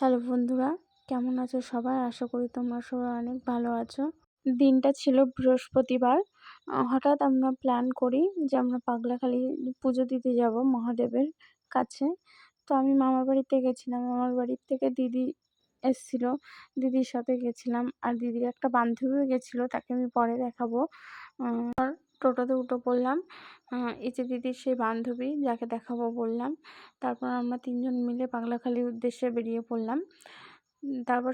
Hello বন্ধুরা, কেমন আছো সবাই? আশা করি তোমরা সবাই অনেক ভালো আছো। দিনটা ছিল বৃহস্পতিবার। হঠাৎ আমরা প্ল্যান করি যে আমরা পাগলাখালি পুজো দিতে যাব মহাদেবের কাছে। তো আমি মামার বাড়িতে গেছিলাম। মামার বাড়ির থেকে দিদি এসছিল। দিদির সাথে গেছিলাম। আর দিদির একটা বান্ধবীও গেছিল, তাকে আমি পরে দেখাবো। টোটোতে উঠে পড়লাম। এই যে দিদির সেই বান্ধবী, যাকে দেখাবো বললাম। তারপর আমরা তিনজন মিলে পাগলাখালির উদ্দেশ্যে বেরিয়ে পড়লাম। তারপর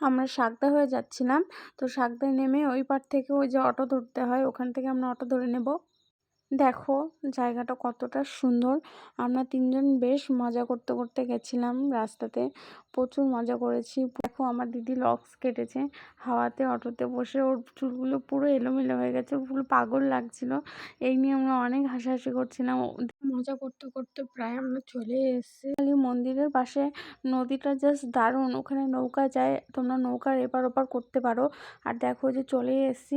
আমরা সাগদা হয়ে যাচ্ছিলাম। তো সাগদায় নেমে ওই পার থেকে ওই যে অটো ধরতে হয়, ওখান থেকে আমরা অটো ধরে নেব। দেখো, জায়গাটা কতটা সুন্দর। আমরা তিনজন বেশ মজা করতে করতে গেছিলাম রাস্তাতে। প্রচুর মজা করেছি। দেখো, আমার দিদি লক্স কেটেছে। হাওয়াতে, অটোতে বসে ওর চুলগুলো পুরো এলোমেলো হয়ে গেছে। পুরো পাগল লাগছিল। এই নিয়ে আমরা অনেক হাসাহাসি করছিলাম। মজা করতে করতে প্রায় আমরা চলে এসেছি। কালী মন্দিরের পাশে নদীটা জাস্ট দারুণ। ওখানে নৌকা যায়। তোমরা নৌকার এপার ওপার করতে পারো। আর দেখো যে চলে এসেছি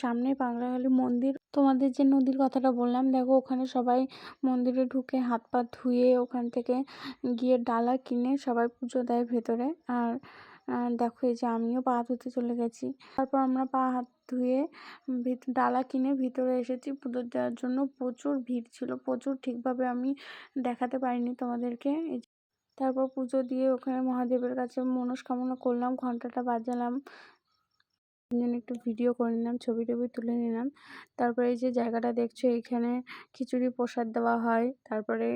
সামনে পাগলাখালী মন্দির। তোমাদের যে নদীর কথাটা বললাম। দেখো, ওখানে সবাই মন্দিরে ঢুকে হাত পা ধুয়ে ওখান থেকে গিয়ে ডালা কিনে সবাই পুজো দেয় ভেতরে। আর দেখো, এই যে আমিও পা ধুতে চলে গেছি। তারপর আমরা পা হাত ধুয়ে ডালা কিনে ভিতরে এসেছি পুজো দেওয়ার জন্য। প্রচুর ভিড় ছিল, প্রচুর ঠিকভাবে আমি দেখাতে পারিনি তোমাদেরকে। তারপর পুজো দিয়ে ওখানে মহাদেবের কাছে মনস্কামনা করলাম ঘন্টাটা বাজালাম। জন্য একটু ভিডিও করে নিলাম, ছবি টবি তুলে নিলাম। তারপরে এই যে জায়গাটা দেখছ, এখানে খিচুড়ি প্রসাদ দেওয়া হয়, তারপরে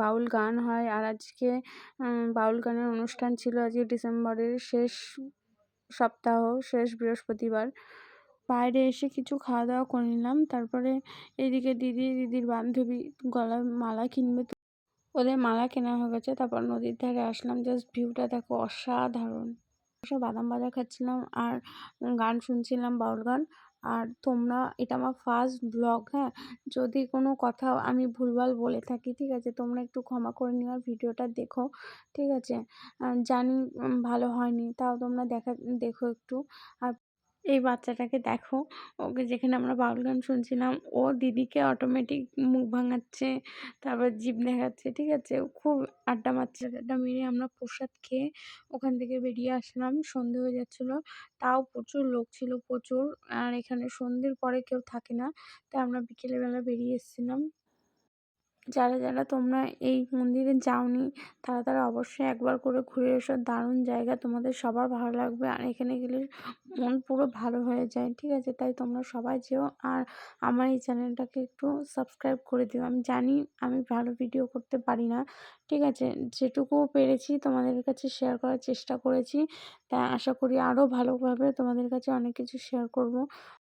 বাউল গান হয়। আর আজকে বাউল গানের অনুষ্ঠান ছিল আজকে ডিসেম্বরের শেষ সপ্তাহ, শেষ বৃহস্পতিবার। বাইরে এসে কিছু খাওয়া দাওয়া করে নিলাম। তারপরে এদিকে দিদি, দিদির বান্ধবী গলায় মালা কিনবে ওদের মালা কেনা হয়ে গেছে। তারপর নদীর ধারে আসলাম। জাস্ট ভিউটা দেখো, অসাধারণ। বসে বাদাম ভাজা খাচ্ছিলাম আর গান শুনছিলাম বাউল গান। আর তোমরা, এটা আমার ফার্স্ট ব্লগ হ্যাঁ? যদি কোনো কথা আমি ভুলভাল বলে থাকি, ঠিক আছে? তোমরা একটু ক্ষমা করে নিও আর ভিডিওটা দেখো, ঠিক আছে? জানি ভালো হয়নি, তাও তোমরা দেখা, দেখো একটু। আর এই বাচ্চাটাকে দেখো। ওকে যেখানে আমরা বাউল গান শুনছিলাম, ও দিদিকে অটোমেটিক মুখ ভাঙাচ্ছে, তারপর জিভ দেখাচ্ছে, ঠিক আছে? খুব আড্ডা মারছে, আড্ডা মেরে আমরা প্রসাদ খেয়ে ওখান থেকে বেরিয়ে আসলাম। সন্ধে হয়ে যাচ্ছিল, তাও প্রচুর লোক ছিল, প্রচুর। আর এখানে সন্ধ্যের পরে কেউ থাকে না, তাই আমরা বিকেলবেলা বেরিয়ে এসেছিলাম। যারা যারা তোমরা এই মন্দিরে যাওনি, তারা তারা অবশ্যই একবার করে ঘুরে এসো। দারুণ জায়গা, তোমাদের সবার ভালো লাগবে। আর এখানে গেলে মন পুরো ভালো হয়ে যায়, ঠিক আছে? তাই তোমরা সবাই যেও। আর আমার এই চ্যানেলটাকে একটু সাবস্ক্রাইব করে দিও। আমি জানি আমি ভালো ভিডিও করতে পারি না, ঠিক আছে? যেটুকু পেরেছি তোমাদের কাছে শেয়ার করার চেষ্টা করেছি। তাই আশা করি আরও ভালোভাবে তোমাদের কাছে অনেক কিছু শেয়ার করব।